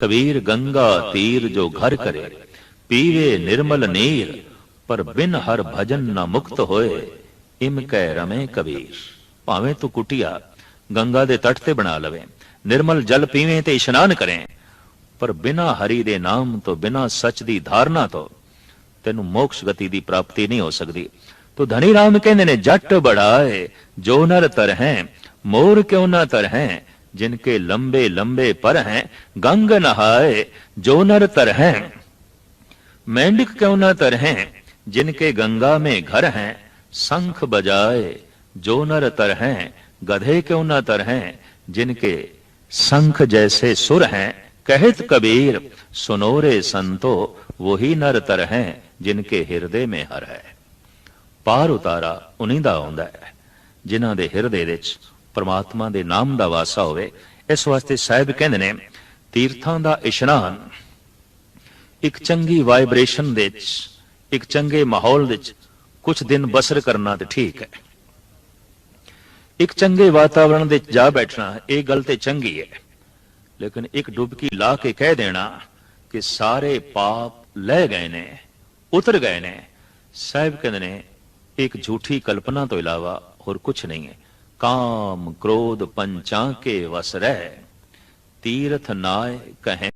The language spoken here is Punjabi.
ਕਬੀਰ ਗੰਗਾ ਤੀਰ ਜੋ ਘਰ ਕਰੇ, ਪੀਵੇ ਨਿਰਮਲ ਨੀਰ, ਪਰ ਬਿਨ ਹਰ ਭਜਨ ਨਾ ਮੁਕਤ ਹੋਏ, ਇਮ ਕਹਿ ਰਮੇ ਕਬੀਰ। ਭਾਵੇਂ ਤੂੰ ਕੁਟਿਆ, ਗੰਗਾ ਦੇ ਤੱਟ ਤੇ ਬਣਾ ਲਵੇ, ਨਿਰਮਲ ਜਲ ਪੀਵੇਂ ਤੇ ਇਸ਼ਨਾਨ ਕਰੇ, ਪਰ ਬਿਨਾ ਹਰੀ ਦੇ ਨਾਮ ਤੋਂ, ਬਿਨਾ ਸੱਚ ਦੀ ਧਾਰਨਾ ਤੋਂ, ਤੈਨੂੰ ਮੋਕਸ਼ ਗਤੀ ਦੀ ਪ੍ਰਾਪਤੀ ਨਹੀਂ ਹੋ ਸਕਦੀ। ਤੋ ਧਨੀ ਰਾਮ ਕਹਿੰਦੇ ਨੇ, ਜੱਟ ਬੜਾਏ, ਜੋ ਨਰ ਤਰ ਹੈ ਮੋਰ ਕਿਉਂ ਨਾ ਤਰ ਹੈ ਜਿਨਕੇ ਲੰਬੇ ਲੰਬੇ ਪਰ ਹੈ ਗੰਗ ਨਹਾਏ ਜੋ ਨਰ ਤਰ ਹੈ मेंढक क्यों न तरहे जिनके गंगा में घर हैं शंख बजाए जो नर तरहे गधे क्यों न तरहे जिनके शंख जैसे सुर हैं कहत कबीर सुनो रे संतो वही नर तरहे जिनके ਹਿਰਦੇ में ਹਰ ਹੈ ਪਾਰ ਉਤਾਰਾ ਉਨੀ ਦਾ ਆਉਂਦਾ ਹੈ ਜਿਨ੍ਹਾਂ ਦੇ ਹਿਰਦੇ ਵਿੱਚ ਪ੍ਰਮਾਤਮਾ ਦੇ ਨਾਮ ਦਾ ਵਾਸਾ ਹੋਵੇ, ਇਸ ਵਾਸਤੇ ਸਾਹਿਬ ਕਹਿੰਦੇ ਨੇ, ਤੀਰਥਾਂ ਦਾ ਇਸ਼ਨਾਨ, ਇੱਕ ਚੰਗੀ ਵਾਈਬ੍ਰੇਸ਼ਨ ਦੇ ਵਿੱਚ, ਇੱਕ ਚੰਗੇ ਮਾਹੌਲ ਵਿੱਚ ਕੁਝ ਦਿਨ ਬਸਰ ਕਰਨਾ ਤੇ ਠੀਕ ਹੈ। ਇੱਕ ਚੰਗੇ ਵਾਤਾਵਰਣ ਦੇ ਜਾ ਬੈਠਣਾ, ਇਹ ਗੱਲ ਤੇ ਚੰਗੀ ਹੈ। ਲੇਕਿਨ ਇੱਕ ਡੁਬਕੀ ਲਾ ਕੇ ਕਹਿ ਦੇਣਾ ਕਿ ਸਾਰੇ ਪਾਪ ਲੈ ਗਏ ਨੇ, ਉਤਰ ਗਏ ਨੇ। ਸਾਹਿਬ ਕਹਿੰਦੇ ਨੇ, ਇੱਕ ਝੂਠੀ ਕਲਪਨਾ ਤੋਂ ਇਲਾਵਾ ਹੋਰ ਕੁਝ ਨਹੀਂ ਹੈ। ਕਾਮ ਕ੍ਰੋਧ ਪੰਚਾਂ ਕੇ ਵਸ ਰਹਿ ਤੀਰਥ ਨਾਏ ਕਹੇ